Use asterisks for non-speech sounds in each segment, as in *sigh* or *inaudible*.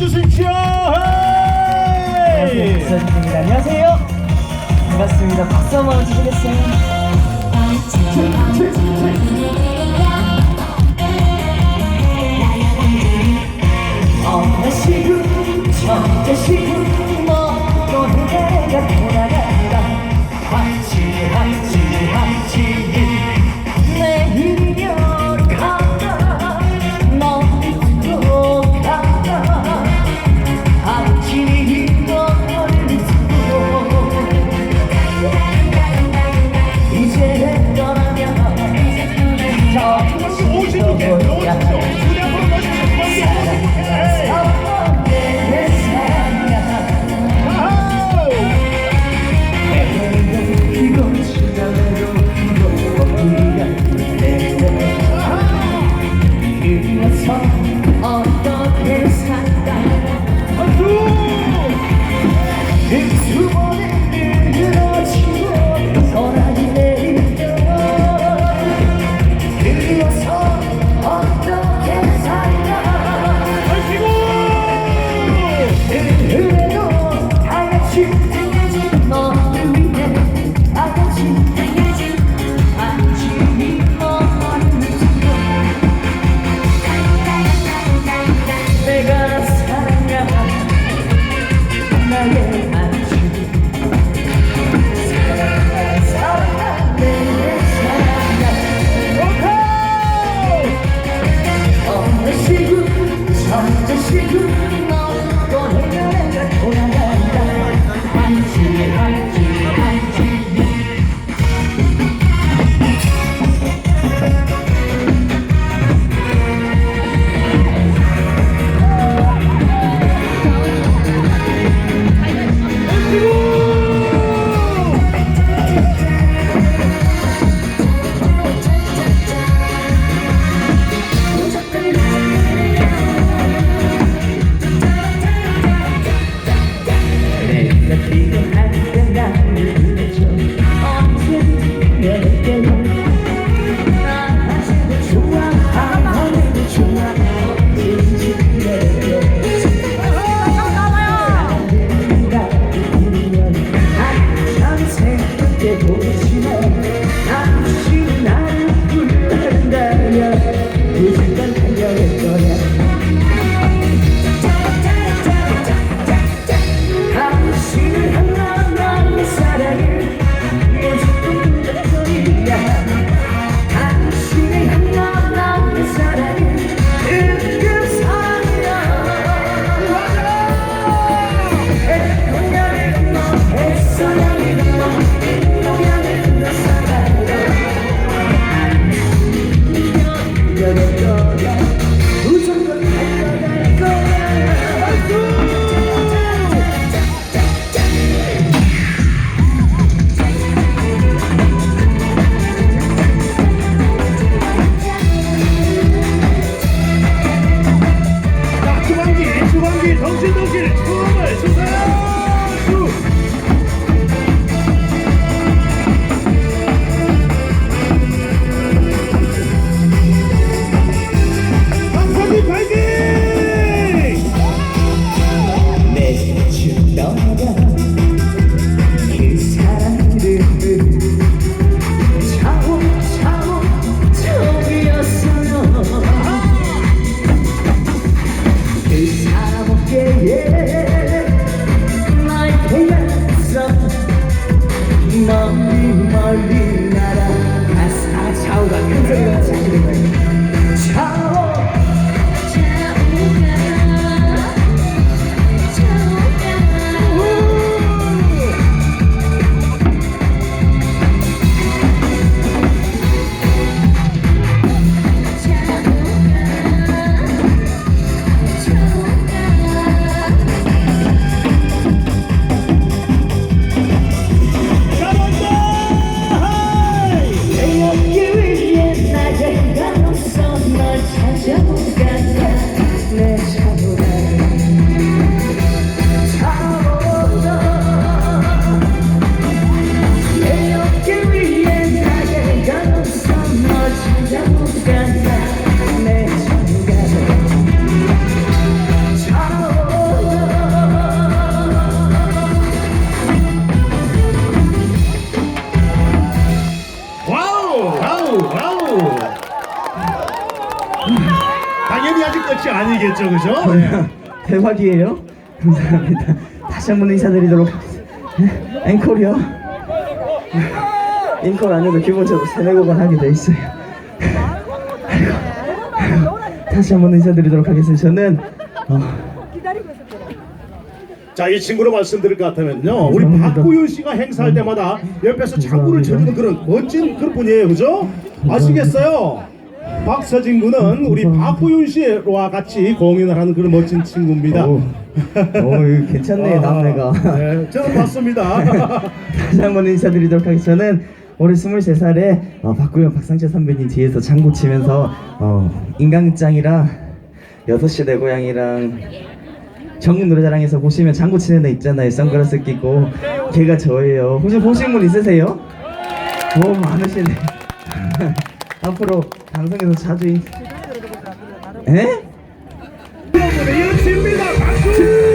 주십시오. 안녕하세요, 박사님입니다. 안녕하세요. 반갑습니다. 박수 한번 주시겠어요? 어, 다시금, 다시금. Take 되겠죠, 그죠? 네. *laughs* 대박이에요. 감사합니다. 다시 한 번 인사드리도록 하겠습니다. 앵콜이요. 앵콜 아니고 기본적으로 세네 곡은 하게 돼 있어요. 아이고, 아이고. 다시 한 번 인사드리도록 하겠습니다. 저는 어, 자, 이 친구로 말씀드릴 것 같으면요. 우리 감사합니다. 박구윤 씨가 행사할 때마다 옆에서 장구를 쳐주는 그런 멋진 그런 분이에요. 그죠? 아시겠어요? 박서진 군은 우리 박구윤 씨와 같이 공연을 하는 그런 멋진 친구입니다. 오, 오 이거 괜찮네 아, 남매가. 네, 저는 맞습니다. *laughs* 다시 한번 인사드리도록 하겠습니다. 저는 올해 23살에 어, 박구현 박상철 선배님 뒤에서 장구 치면서 어, 인강장이랑 6시 내 고향이랑 전국 노래자랑에서 보시면 장구 치는 애 있잖아요. 선글라스 끼고 걔가 저예요. 혹시 보신 분 있으세요? 오 많으시네. *laughs* 앞으로 방송에서 자주 인... 에? 여러분의 여친입니다. 박수!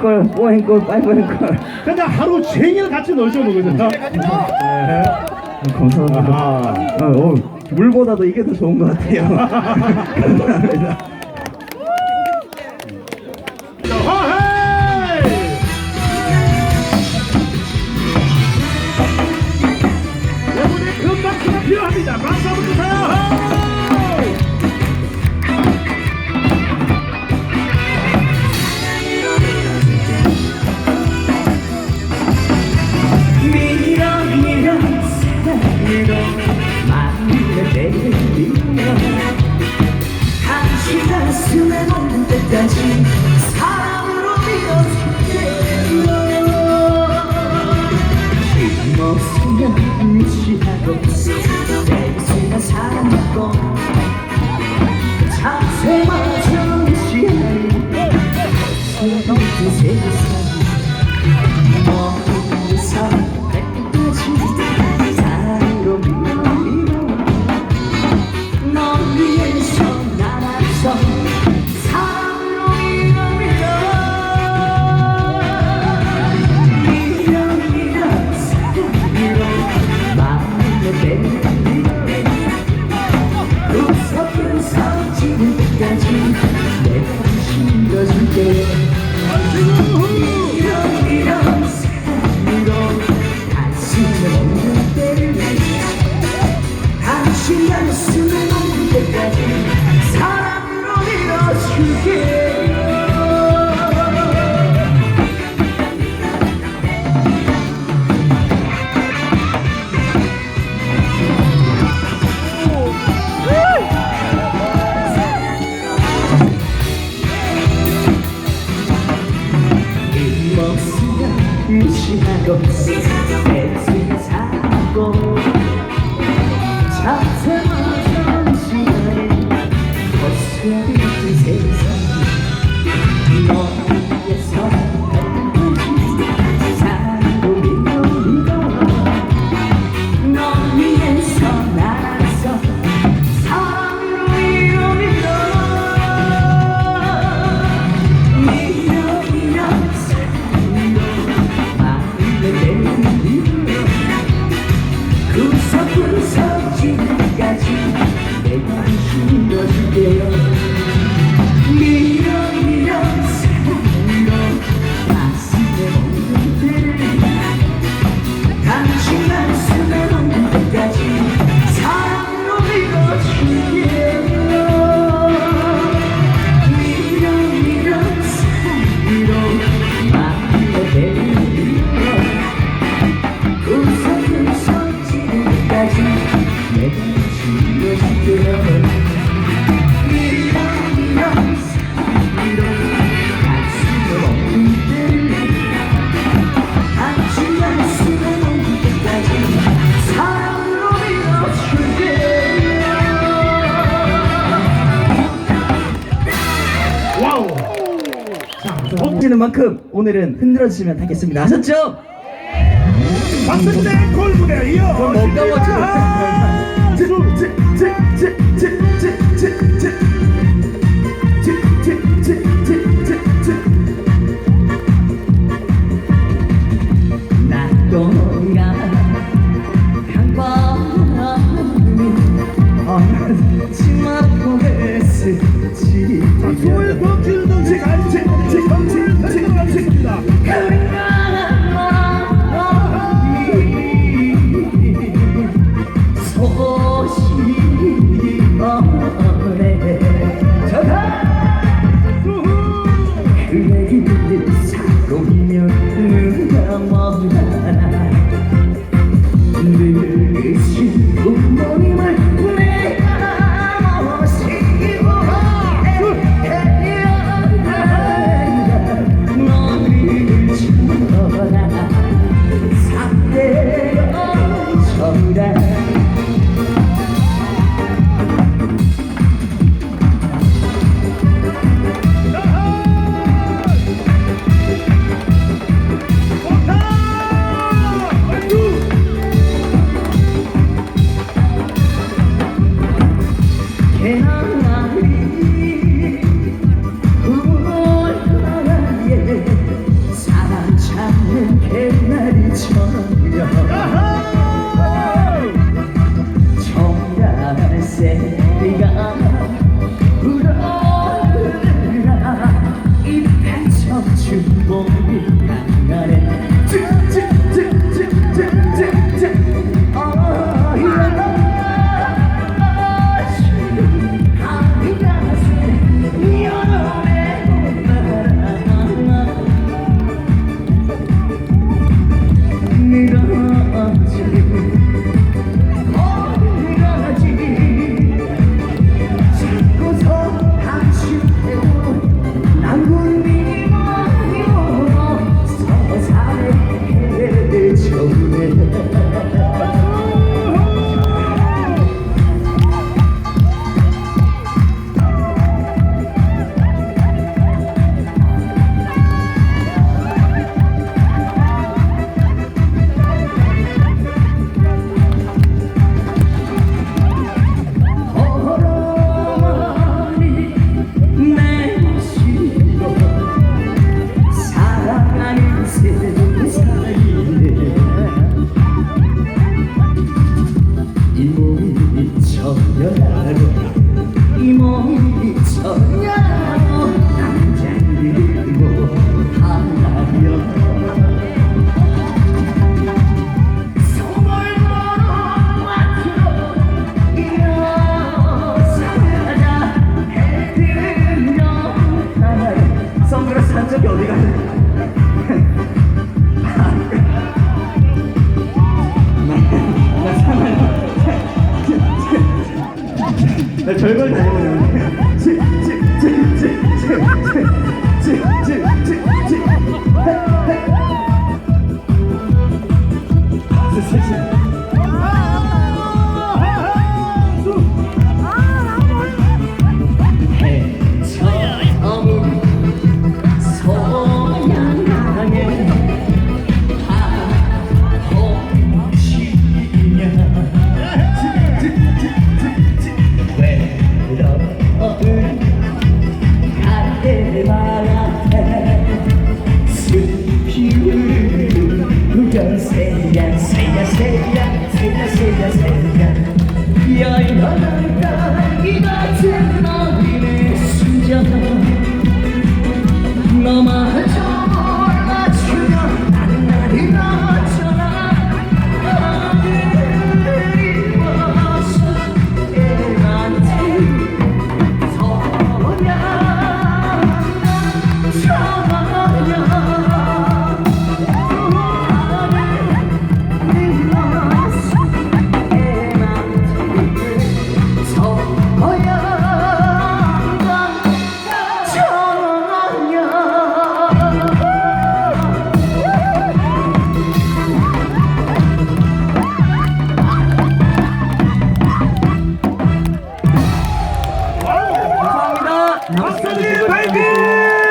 앵콜, 포 앵콜, 파이브 앵콜. 근데 하루 종일 같이 놀죠, 뭐, 그죠? 네. 감사합니다. 아하. 어, 어, 물보다도 이게 더 좋은 것 같아요. *laughs* 감사합니다. 여러분의 큰 박수가 필요합니다. 박수 한번 주세요. 마 던지는 만큼 오늘은 흔들어 주시면 되겠습니다. 아셨죠? 박수대 골무대 이어. 그럼 뭔가 멋지다. amazing.